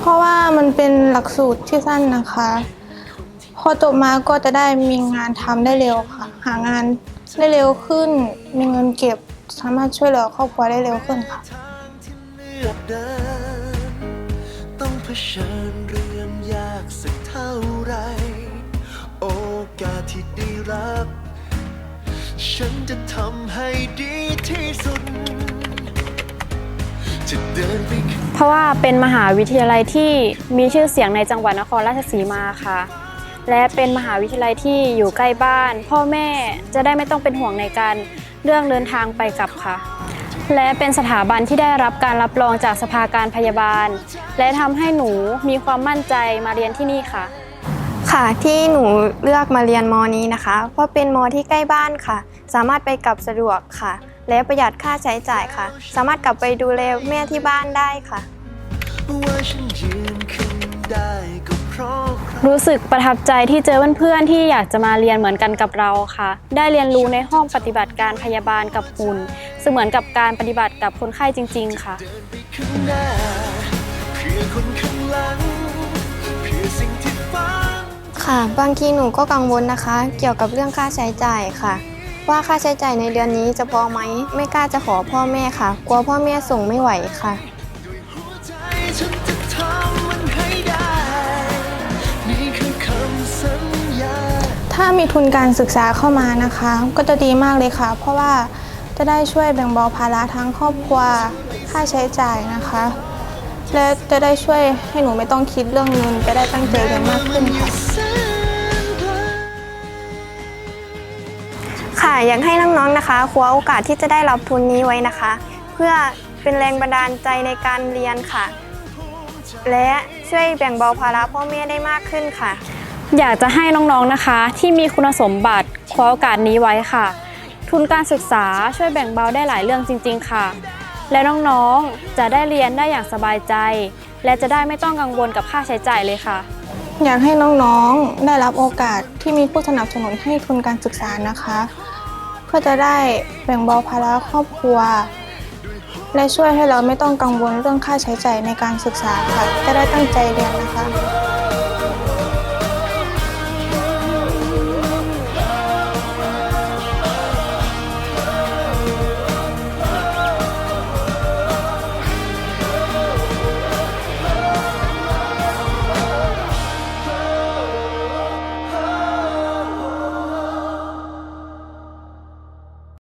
เพราะว่ามันเป็นหลักสูตรที่สั้นนะคะ พอจบมาก็จะได้มีงานทำได้เร็วค่ะ หางานได้เร็วขึ้น มีเงินเก็บสามารถช่วยเหลือครอบครัวได้เร็วขึ้นค่ะ ฉันจะทำให้ดีที่สุด จะเดินไปเพราะว่าเป็นมหาวิทยาลัยที่มีชื่อเสียงในจังหวัดนครราชสีมาค่ะ และเป็นมหาวิทยาลัยที่อยู่ใกล้บ้าน พ่อแม่จะได้ไม่ต้องเป็นห่วงในการเรื่องเดินทางไปกลับค่ะ และเป็นสถาบันที่ได้รับการรับรองจากสภาการพยาบาล และทำให้หนูมีความมั่นใจมาเรียนที่นี่ค่ะ ค่ะ ที่หนูเลือกมาเรียนมอนี้นะคะ เพราะเป็นมอที่ใกล้บ้านค่ะ สามารถไปกลับสะดวกค่ะ และประหยัดค่าใช้จ่ายค่ะ สามารถกลับไปดูแลแม่ที่บ้านได้ค่ะว่าฉันยืนขึ้นได้ก็เพราะใครรู้สึกประทับใจที่เจอเพื่อนๆที่อยากจะมาเรียนเหมือนกันกับเราค่ะ ได้เรียนรู้ในห้องปฏิบัติการพยาบาลกับหุ่นเสมือนกับการปฏิบัติกับคนไข้จริง ๆ ค่ะเดินไปข้างหน้าเพื่อคนข้างหลังเพื่อสิ่งที่ฝัน ค่ะ บางทีหนูก็กังวลนะคะ เกี่ยวกับเรื่องค่าใช้จ่ายค่ะ ว่าค่าใช้จ่ายในเดือนนี้จะพอไหม ไม่กล้าจะขอพ่อแม่ค่ะ กลัวพ่อแม่ส่งไม่ไหวค่ะ ถ้ามีทุนการศึกษาเข้ามานะคะ ก็จะดีมากเลยค่ะ เพราะว่าจะได้ช่วยแบ่งเบาภาระทั้งครอบครัวค่าใช้จ่ายนะคะ และจะได้ช่วยให้หนูไม่ต้องคิดเรื่องเงินจะได้ตั้งใจเรียนมากขึ้นค่ะ อยากให้น้องๆนะคะคว้าโอกาสที่จะได้รับทุนนี้ไว้นะคะ เพื่อเป็นแรงบันดาลใจในการเรียนค่ะ และช่วยแบ่งเบาภาระพ่อแม่ได้มากขึ้นค่ะ อยากจะให้น้องๆนะคะ ที่มีคุณสมบัติคว้าโอกาสนี้ไว้ค่ะ ทุนการศึกษาช่วยแบ่งเบาได้หลายเรื่องจริง ๆ ค่ะ และน้องๆจะได้เรียนได้อย่างสบายใจ และจะได้ไม่ต้องกังวลกับค่าใช้จ่ายเลยค่ะอยากให้น้องๆ ได้รับโอกาสที่มีผู้สนับสนุนให้ทุนการศึกษานะคะ เพื่อจะได้แบ่งเบาภาระครอบครัว และช่วยให้เราไม่ต้องกังวลเรื่องค่าใช้จ่ายในการศึกษาค่ะ จะได้ตั้งใจเรียนนะคะ